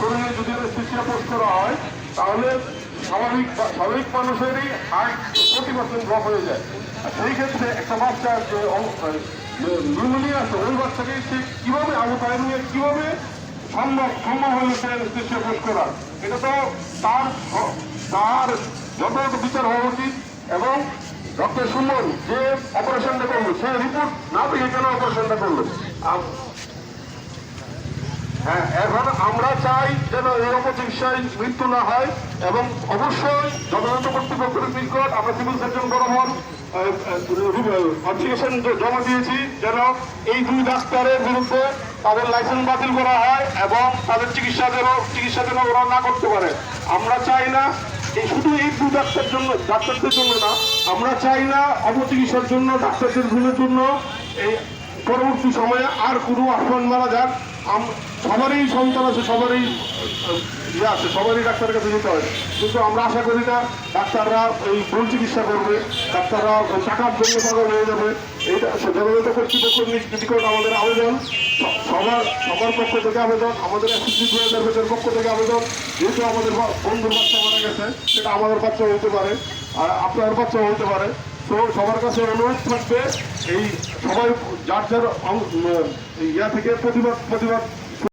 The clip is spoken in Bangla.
শরীরে যদি অ্যানেস্থেসিয়া পোস্ট করা হয়, তাহলে স্বাভাবিক স্বাভাবিক মানুষেরই হার্ট ফোর্টি পার্সেন্ট ড্রপ হয়ে যায়। সেই ক্ষেত্রে একটা বাচ্চা যে নিউমোনিয়া আছে, ওই বাচ্চাকে সে কীভাবে আবু তাহের নিয়ে, কীভাবে সম্ভব সম্ভব হলো সে অ্যানেস্থেসিয়া পোস্ট করা এটা তো তার তার যথাযথ বিচার হওয়া উচিত এবং ডক্টর সুমন যে অপারেশনটা করল, সে রিপোর্ট না পেয়ে কেন অপারেশনটা করল? হ্যাঁ এখন আমরা চাই যেন এরকম চিকিৎসায় মৃত্যু না হয় এবং অবশ্যই যথাযথ কর্তৃপক্ষের নিকট আমরা সিভিল সার্জন বরাবর অবজেকশন জমা দিয়েছি যেন এই দুই ডাক্তারের বিরুদ্ধে তাদের লাইসেন্স বাতিল করা হয় এবং তাদের চিকিৎসা যেন চিকিৎসা যেন ওরা না করতে পারে। আমরা চাই না এই শুধু এই দুই ডাক্তার জন্য, ডাক্তারদের জন্য না, আমরা চাই না অপচিকিৎসার জন্য, ডাক্তারদের ভুলের জন্য এই পরবর্তী সময়ে আর কোনো আহ্বান মারা যাক। সবারই সন্তান আছে, সবারই ইয়ে আছে, সবারই ডাক্তারের কাছে যেতে হয়। কিন্তু আমরা আশা করি না, ডাক্তাররা এই ভুল চিকিৎসা করবে, ডাক্তাররা টাকার জন্য পাগল হয়ে যাবে। এইটা জনগত কর্তৃপক্ষ নিকট আমাদের আবেদন। সবার সবার পক্ষ থেকে আবেদন, আমাদের অ্যাসিস্ট্যান্ট ম্যানেজারের পক্ষ থেকে আবেদন। যেহেতু আমাদের বন্ধুর বাচ্চা মারা গেছে, সেটা আমাদের বাচ্চা হতে পারে, আর আপনার বাচ্চাও হতে পারে। তো সবার কাছে অনুরোধ থাকবে এই সবাই যার যার ইয়া থেকে প্রতিবাদ প্রতিবাদ